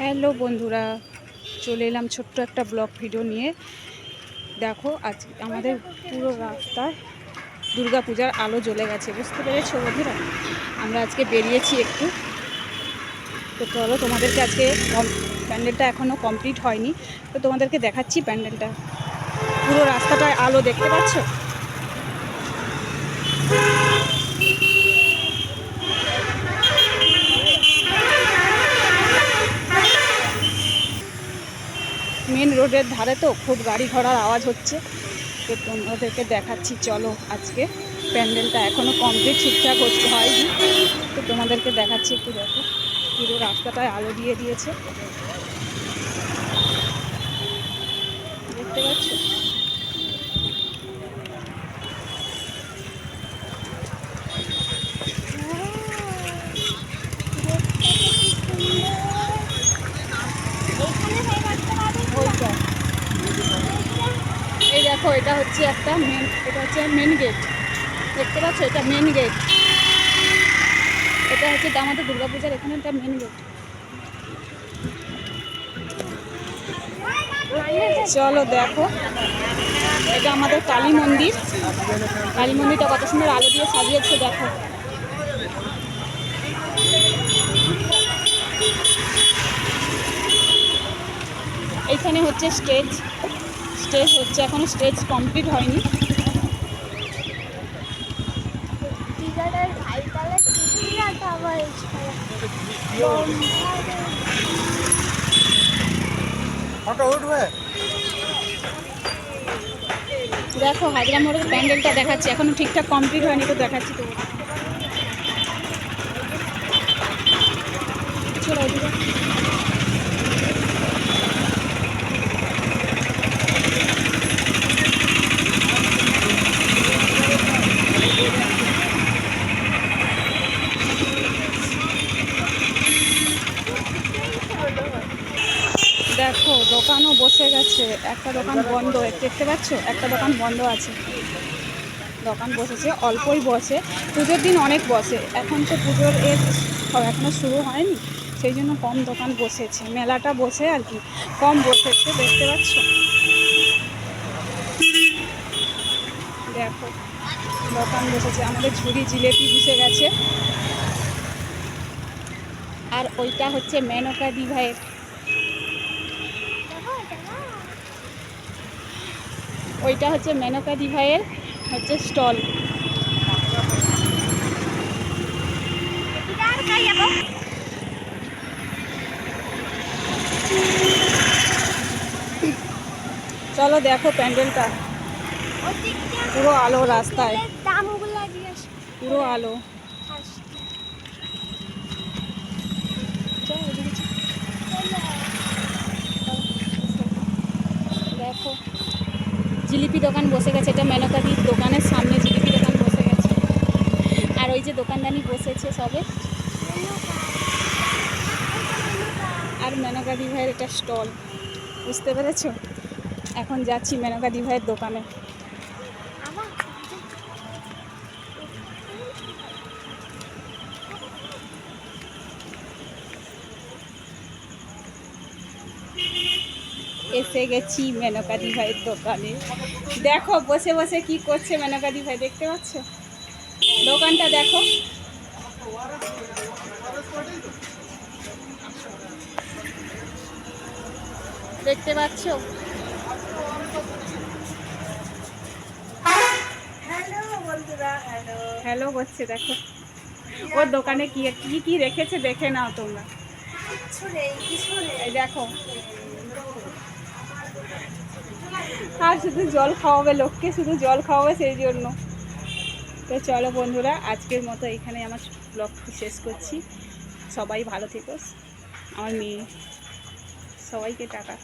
Hello বন্ধুরা, চলে এলাম ছোট্ট একটা ব্লগ ভিডিও নিয়ে। দেখো আজ আমাদের পুরো রাস্তায় পূজার আলো জ্বলে গেছে, বুঝতে পেরেছ বন্ধুরা? আমরা আজকে বেরিয়েছি একটু। তো চলো, তোমাদেরকে আজকে প্যান্ডেলটা এখনও কমপ্লিট হয়নি। তো তোমাদেরকে দেখাচ্ছি প্যান্ডেলটা। পুরো রাস্তাটায় আলো দেখতে পাচ্ছ? রোডের ধারে তো খুব গাড়ি ঘোড়ার আওয়াজ হচ্ছে। তো তোমাদেরকে দেখাচ্ছি, চলো আজকে প্যান্ডেলটা এখনও কমপ্লিট ঠিকঠাক হচ্ছে, হয়নি। তো তোমাদেরকে দেখাচ্ছি একটু দেখো, পুরো রাস্তাটায় আলো দিয়ে দিয়েছে। দেখতে পাচ্ছ ওইটা এই দেখো এটা হচ্ছে একটা মেন এটা হচ্ছে মেন গেট দেখতে পাচ্ছ? এটা মেন গেট এটা হচ্ছে আমাদের দুর্গাপূজার এখানে একটা মেন গেট চলো দেখো। এটা আমাদের কালী মন্দির। কালী মন্দিরটা কত সুন্দর আলো দিয়ে সাজিয়েছে, দেখো। এইখানে হচ্ছে স্টেজ স্টেজ হচ্ছে এখনও স্টেজ কমপ্লিট হয়নি। দেখো হাজরা মোড়ের প্যান্ডেলটা দেখাচ্ছি এখনও ঠিকঠাক কমপ্লিট হয়নি তো দেখাচ্ছি তো চলো ওদিকে। দেখো দোকানও বসে গেছে। একটা দোকান বন্ধ। দেখতে পাচ্ছ? একটা দোকান বন্ধ আছে। দোকান বসেছে, অল্পই বসে। পুজোর দিন অনেক বসে। এখন তো পুজোর এর এখনও শুরু হয়নি। সেই জন্য কম দোকান বসেছে। মেলাটা বসে আর কি। কম বসেছে, দেখতে পাচ্ছ? দেখো, দোকান বসেছে। আমাদের ঝুড়ি জিলেপি বসে গেছে। আর ওইটা হচ্ছে মেনকা দি ওইটা হচ্ছে মেনকা দি ভাইয়ের হচ্ছে স্টল। চলো দেখো প্যান্ডেলটা। পুরো আলো রাস্তায়। পুরো আলো আসছি চলো ওদিকে চলো। দেখো জিলিপি দোকান বসে গেছে, এটা মেনকাদির দোকানের সামনে জিলিপি দোকান বসে গেছে। আর ওই যে দোকানদানি বসেছে সবে। আর মেনকাদি ভাইয়ের এটা স্টল, বুঝতে পেরেছ? এখন যাচ্ছি মেনকাদি ভাইয়ের দোকানে। এসে গেছি মেনকাদি ভাইয়ের দোকানে। দেখো বসে বসে কি করছে মেনকাদি ভাই দেখতে পাচ্ছ? দোকানটা দেখো। দেখতে পাচ্ছ? হ্যালো বলছে দেখো। ওর দোকানে কি কি কি রেখেছে দেখে নাও তোমরা। কিছু নেই কিছু নেই। দেখো। আর শুধু জল খাওয়াবে লোককে, শুধু জল খাওয়াবে সেই জন্য। তো চলো বন্ধুরা, আজকের মতো এখানে আমার ব্লগটি শেষ করছি। সবাই ভালো থেকো। আমার মেয়ে। সবাইকে টাটা।